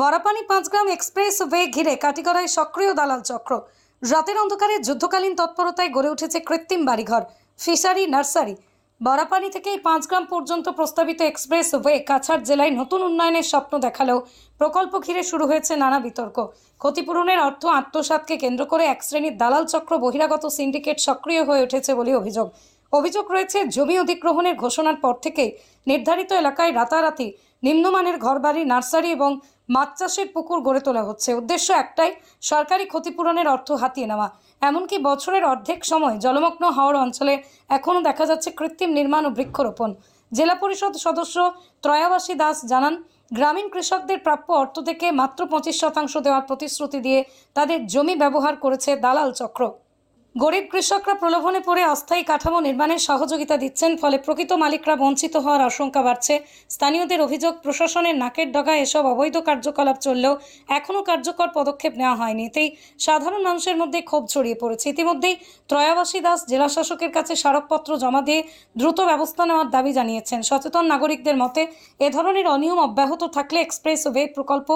বরাপানি Panchgram express way ঘিরে কাটিগড়ায় সক্রিয় দালাল চক্র। রাতের অন্ধকারে যুদ্ধকালীন তৎপরতায় গড়ে উঠেছে কৃত্রিম বাড়িঘর, ফিশারি, নার্সারি। বরাপানি থেকে পাঁচগ্রাম পর্যন্ত প্রস্তাবিত এক্সপ্রেস ওয়ে কাছাড় জেলায় নতুন উন্নয়নের স্বপ্ন দেখালেও প্রকল্প ঘিরে শুরু হয়েছে নানা বিতর্ক। ক্ষতিপূরণের অর্থ আত্মসাৎকে কেন্দ্র করে এক শ্রেণির দালাল চক্র বহিরাগত সিন্ডিকেট সক্রিয় হয়ে উঠেছে বলে অভিযোগ। অভিযোগ রয়েছে, জমি অধিগ্রহণের ঘোষণার পর থেকে নির্ধারিত এলাকায় রাতারাতি নিম্নমানের ঘরবাড়ি, নার্সারি এবং মাছ চাষের পুকুর গড়ে তোলা হচ্ছে। উদ্দেশ্য একটাই, সরকারি ক্ষতিপূরণের অর্থ হাতিয়ে নেওয়া। এমনকি বছরের অর্ধেক সময় জলমগ্ন হওয়ার অঞ্চলে এখনও দেখা যাচ্ছে কৃত্রিম নির্মাণ ও বৃক্ষরোপণ। জেলা পরিষদ সদস্য ত্রয়াবাসী দাস জানান, গ্রামীণ কৃষকদের প্রাপ্য অর্থ থেকে মাত্র পঁচিশ শতাংশ দেওয়ার প্রতিশ্রুতি দিয়ে তাদের জমি ব্যবহার করেছে দালাল চক্র। গরিব কৃষকরা প্রলোভনে পড়ে অস্থায়ী কাঠামো নির্মাণের সহযোগিতা দিচ্ছেন, ফলে প্রকৃত মালিকরা বঞ্চিত হওয়ার আশঙ্কা বাড়ছে। স্থানীয়দের অভিযোগ, প্রশাসনের নাকের ডগায় এসব অবৈধ কার্যকলাপ চললেও এখনও কার্যকর পদক্ষেপ নেওয়া হয়নি। এতেই সাধারণ মানুষের মধ্যে ক্ষোভ ছড়িয়ে পড়েছে। ইতিমধ্যেই ত্রয়াবাসী দাস জেলা শাসকের কাছে স্মারকপত্র জমা দিয়ে দ্রুত ব্যবস্থা নেওয়ার দাবি জানিয়েছেন। সচেতন নাগরিকদের মতে, এ ধরনের অনিয়ম অব্যাহত থাকলে এক্সপ্রেস ওয়ে প্রকল্প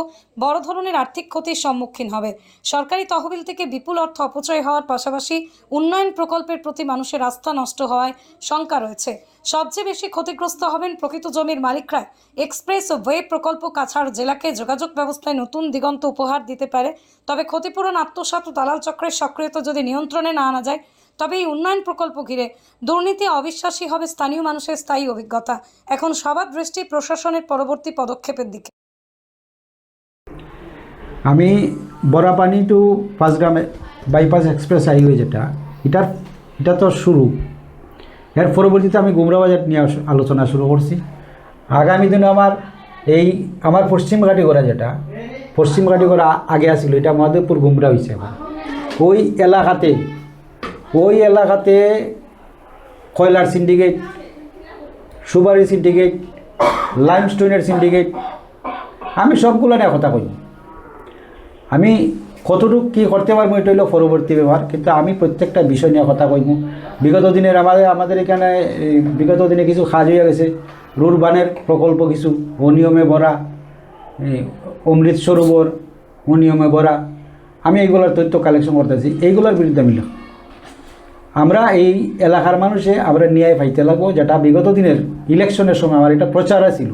বড় ধরনের আর্থিক ক্ষতির সম্মুখীন হবে। সরকারি তহবিল থেকে বিপুল অর্থ অপচয় হওয়ার পাশাপাশি উন্নয়ন প্রকল্পের প্রতি মানুষের আস্থা নষ্ট হওয়ায় শঙ্কা রয়েছে। সবচেয়ে বেশি ক্ষতিগ্রস্ত হবেন প্রকৃত জমির মালিকরা এক্সপ্রেস ওয়ে প্রকল্প কাছাড় জেলাকে যোগাযোগ ব্যবস্থায় নতুন দিগন্ত উপহার দিতে পারে। তবে ক্ষতিপূরণ, আত্মসাৎ ও দালাল চক্রের সক্রিয়তা যদি নিয়ন্ত্রণে না আনা যায়, তবে এই উন্নয়ন প্রকল্প ঘিরে দুর্নীতি অবিশ্বাসী হবে স্থানীয় মানুষের স্থায়ী অভিজ্ঞতা। এখন সবার দৃষ্টি প্রশাসনের পরবর্তী পদক্ষেপের দিকে। আমি বরাপানি টু পাঁচগ্রামে বাইপাস এক্সপ্রেস হাইওয়ে যেটা, এটার, এটা তো শুরু। এর পরবর্তীতে আমি গুমরাবাজার নিয়ে আলোচনা শুরু করছি। আগামী দিনে আমার এই, আমার পশ্চিম ঘাটিগড়া যেটা, পশ্চিম ঘাটিগড়া আগে আসছিল এটা মহাদেবপুর গুমরা হয়েছে ওই এলাকাতে ওই এলাকাতে কয়লার সিন্ডিকেট সুপারি সিন্ডিকেট লাইমস্টোনের সিন্ডিকেট আমি সবগুলো নিয়ে কথা কই আমি কতটুকু কী করতে পারব এটা হলো পরবর্তী ব্যবহার। কিন্তু আমি প্রত্যেকটা বিষয় নিয়ে কথা কইব বিগত দিনের আমাদের আমাদের এখানে বিগত দিনে কিছু কাজ হয়ে গেছে। রুল বানের প্রকল্প কিছু, অনিয়মে ভরা অমৃত সরোবর, অনিয়মে ভরা। আমি এইগুলোর তথ্য কালেকশন করতেছি। এইগুলোর বিরুদ্ধে আমি। আমরা এই এলাকার মানুষে আমরা ন্যায় পাইতে লাগবো, যেটা বিগত দিনের ইলেকশনের সময় আমার এটা প্রচার ছিল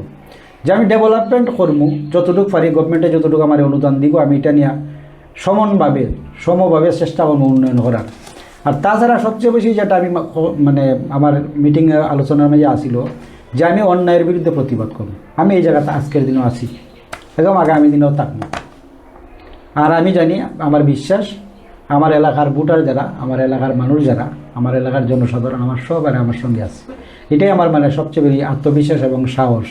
যে আমি ডেভেলপমেন্ট করব যতটুকু পারি গভর্নমেন্টে যতটুকু আমার অনুদান দিব আমি এটা নিয়ে সমানভাবে সমভাবে চেষ্টা করব উন্নয়ন করার। আর তাছাড়া সবচেয়ে বেশি যেটা আমি মানে আমার মিটিং আলোচনার মাঝে আসিল, যে আমি অন্যায়ের বিরুদ্ধে প্রতিবাদ করব। আমি এই জায়গাতে আজকের দিনও আছি, এবং আগামী দিনেও থাকব। আর আমি জানি আমার বিশ্বাস, আমার এলাকার ভোটার যারা, আমার এলাকার মানুষ যারা, আমার এলাকার জনসাধারণ আমার সবাই আমার সঙ্গে আছে। এটাই আমার মানে সবচেয়ে বেশি আত্মবিশ্বাস এবং সাহস।